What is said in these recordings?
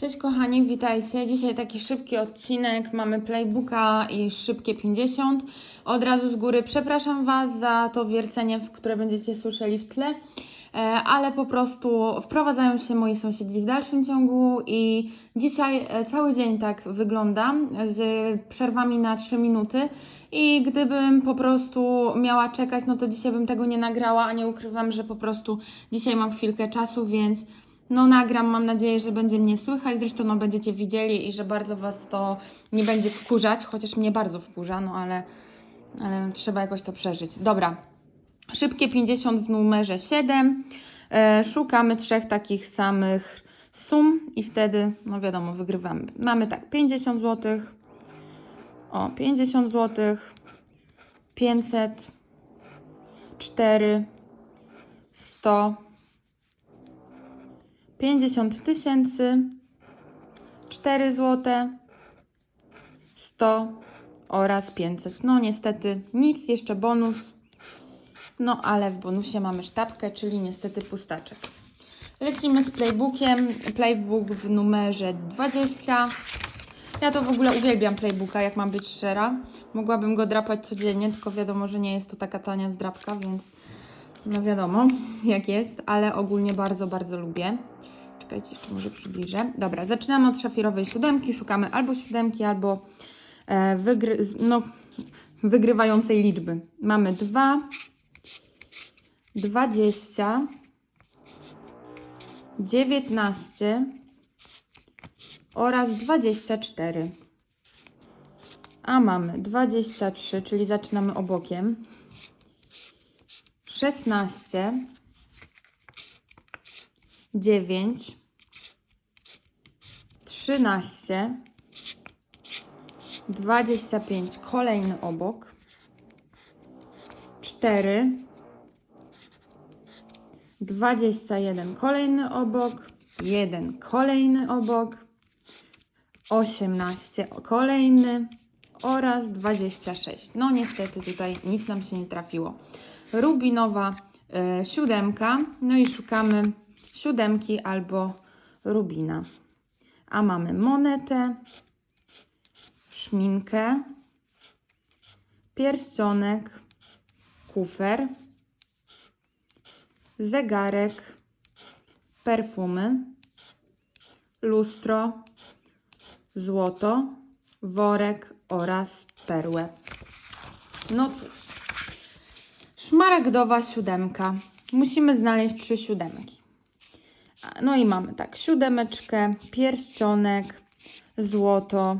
Cześć kochani, witajcie. Dzisiaj taki szybki odcinek. Mamy playbooka i szybkie 50. Od razu z góry przepraszam Was za to wiercenie, które będziecie słyszeli w tle, e, ale po prostu wprowadzają się moi sąsiedzi w dalszym ciągu i dzisiaj e, cały dzień tak wygląda z przerwami na 3 minuty. I gdybym po prostu miała czekać, no to dzisiaj bym tego nie nagrała, a nie ukrywam, że po prostu dzisiaj mam chwilkę czasu, więc no nagram, mam nadzieję, że będzie mnie słychać, zresztą no będziecie widzieli i że bardzo Was to nie będzie wkurzać, chociaż mnie bardzo wkurza, no ale, ale trzeba jakoś to przeżyć. Dobra, szybkie 50 w numerze 7, e, szukamy trzech takich samych sum i wtedy, no wiadomo, wygrywamy. Mamy tak, 50 zł, o 50 zł, 500, 4, 100, 50 tysięcy, 4 zł, 100 oraz 500. No niestety nic, jeszcze bonus. No ale w bonusie mamy sztabkę, czyli niestety pustaczek. Lecimy z playbookiem. Playbook w numerze 20. Ja to w ogóle uwielbiam playbooka, jak mam być szczera. Mogłabym go drapać codziennie, tylko wiadomo, że nie jest to taka tania zdrapka, więc no wiadomo, jak jest, ale ogólnie bardzo, bardzo lubię. Czekajcie, jeszcze może przybliżę. Dobra, zaczynamy od szafirowej siódemki. Szukamy albo siódemki, albo e, wygry, no, wygrywającej liczby. Mamy 2, 20, 19 oraz 24. A mamy 23, czyli zaczynamy obokiem. 16, 9, 13, 25, kolejny obok, 4, 21, kolejny obok, 1, kolejny obok, 18, kolejny. Oraz 26. No niestety tutaj nic nam się nie trafiło. Rubinowa e, siódemka, no i szukamy siódemki albo rubina. A mamy monetę, szminkę, pierścionek, kufer, zegarek, perfumy, lustro, złoto, worek oraz perłę. No cóż, szmaragdowa siódemka. Musimy znaleźć trzy siódemki. No i mamy tak, siódemeczkę, pierścionek, złoto.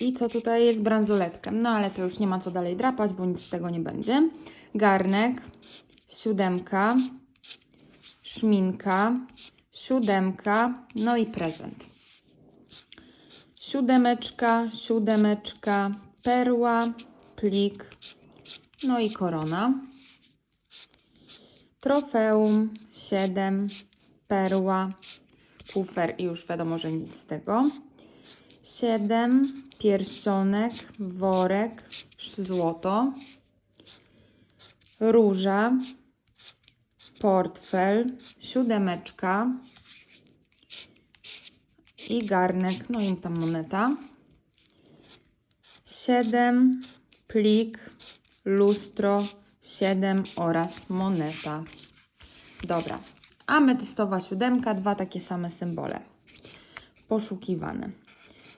I co tutaj jest bransoletkiem? No ale to już nie ma co dalej drapać, bo nic z tego nie będzie. Garnek, siódemka, szminka, siódemka, no i prezent. Siódemeczka, siódemeczka, perła, plik, no i korona. Trofeum 7, perła, kufer i już wiadomo, że nic z tego. 7, pierścionek, worek, złoto, róża, portfel, siódemeczka i garnek, no i tam moneta. 7, plik, lustro, 7 oraz moneta. Dobra. Ametystowa siódemka, dwa takie same symbole. Poszukiwane.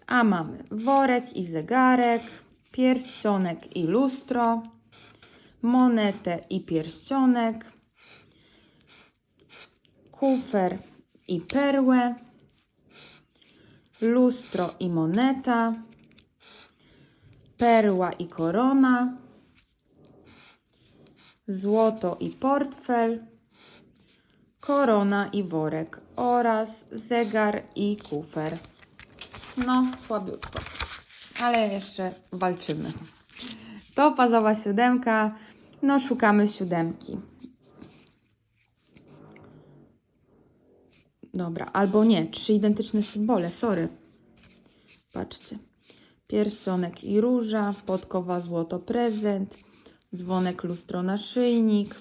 A mamy worek i zegarek, pierścionek i lustro, monetę i pierścionek, kufer i perłę, lustro i moneta, perła i korona, złoto i portfel, korona i worek oraz zegar i kufer. No, słabiutko, ale jeszcze walczymy. To pazowa siódemka, no szukamy siódemki. Dobra, albo nie, trzy identyczne symbole, sorry. Patrzcie. Pierścionek i róża, podkowa złoto prezent, dzwonek lustro naszyjnik,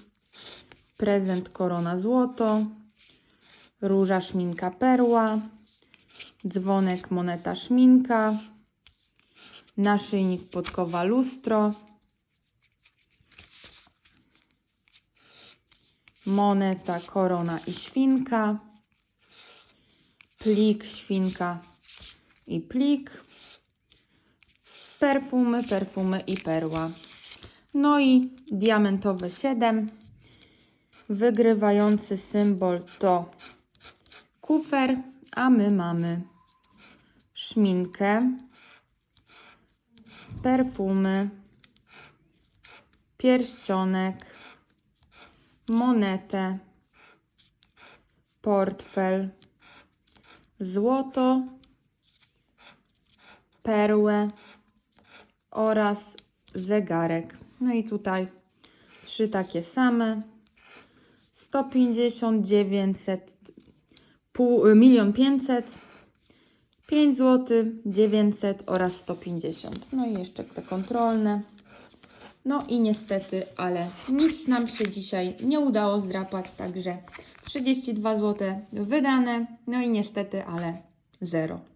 prezent korona złoto, róża, szminka, perła, dzwonek, moneta, szminka, naszyjnik, podkowa, lustro, moneta, korona i świnka, plik, świnka i plik, perfumy, perfumy i perła. No i diamentowe 7. Wygrywający symbol to kufer, a my mamy szminkę, perfumy, pierścionek, monetę, portfel, złoto, perłę oraz zegarek. No i tutaj trzy takie same. 150, 900, pół, milion 500, 5 zł, 900 oraz 150. No i jeszcze te kontrolne. No i niestety, ale nic nam się dzisiaj nie udało zdrapać, także 32 zł wydane. No i niestety, ale zero.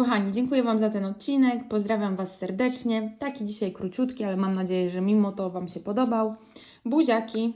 Kochani, dziękuję Wam za ten odcinek. Pozdrawiam Was serdecznie. Taki dzisiaj króciutki, ale mam nadzieję, że mimo to Wam się podobał. Buziaki.